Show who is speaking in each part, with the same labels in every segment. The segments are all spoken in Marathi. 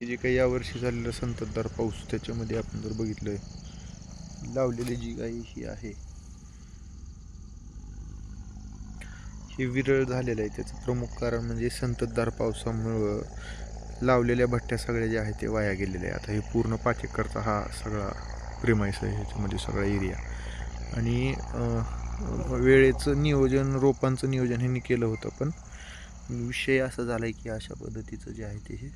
Speaker 1: जे काही यावर्षी झालेलं संततधार पाऊस त्याच्यामध्ये आपण जर बघितलंय लावलेली जी काही ही आहे हे विरळ झालेलं आहे. त्याचं प्रमुख कारण म्हणजे संततधार पावसामुळं लावलेल्या भट्ट्या सगळ्या ज्या आहेत ते वाया गेलेल्या आहे आता हे पूर्ण पाच एकरचा हा सगळा प्रेमाईस आहे ह्याच्यामध्ये सगळा एरिया आणि वेळेचं नियोजन रोपांचं नियोजन ह्यांनी केलं होतं पण विषय असा झाला आहे की अशा पद्धतीचं जे आहे ते हे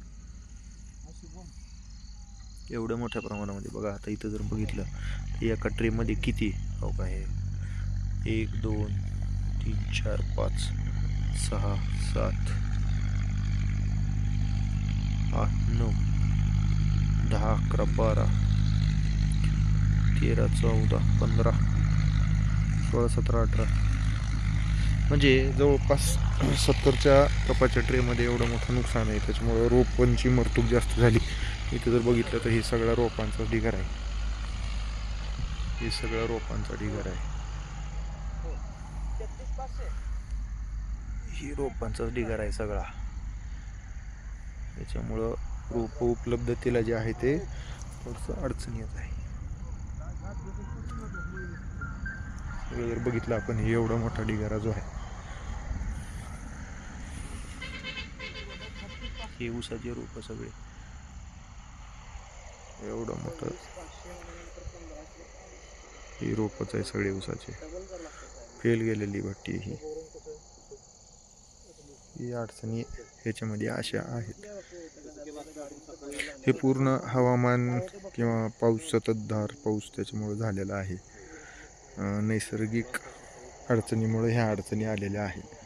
Speaker 1: एवढ्या मोठ्या प्रमाणामध्ये. बघा आता इथं जर बघितलं तर एका ट्रेमध्ये किती? हो का हे एक दोन तीन चार पाच सहा सात आठ नऊ दहा अकरा बारा तेरा चौदा पंधरा सोळा सतरा अठरा. म्हणजे जवळपास सत्तरच्या कपाच्या ट्रेमध्ये एवढं मोठं नुकसान आहे. त्याच्यामुळं रोपांची मरतूक जास्त झाली. इथं जर बघितलं तर हे सगळ्या रोपांचा ढिगार आहे. हे सगळ्या रोपांचा ढिगार आहे. ही रोपांचाच ढिगार आहे सगळा. त्याच्यामुळं रोप उपलब्धतेला जे आहे ते थोडंसं येत आहे. सगळं जर बघितलं आपण हे एवढा मोठा ढिगारा जो आहे. हे ऊसाचे रोप सगळे. एवढं मोठं. ही रोपच आहे सगळे उसाचे. फेल गेलेली भट्टी ही. ही अडचणी ह्याच्यामध्ये अशा आहेत. हे पूर्ण हवामान किंवा पाऊस सततधार पाऊस त्याच्यामुळे झालेला आहे. नैसर्गिक अडचणीमुळे ह्या अडचणी आलेल्या आहेत.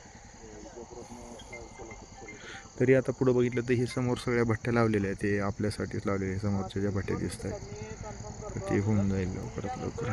Speaker 1: तरी आता पुढं बघितलं तर हे समोर सगळ्या भट्ट्या लावलेल्या आहेत. ते आपल्यासाठीच लावलेले समोरच्या ज्या भट्ट्या दिसत आहेत तर ते होऊन जाईल लवकरात लवकर.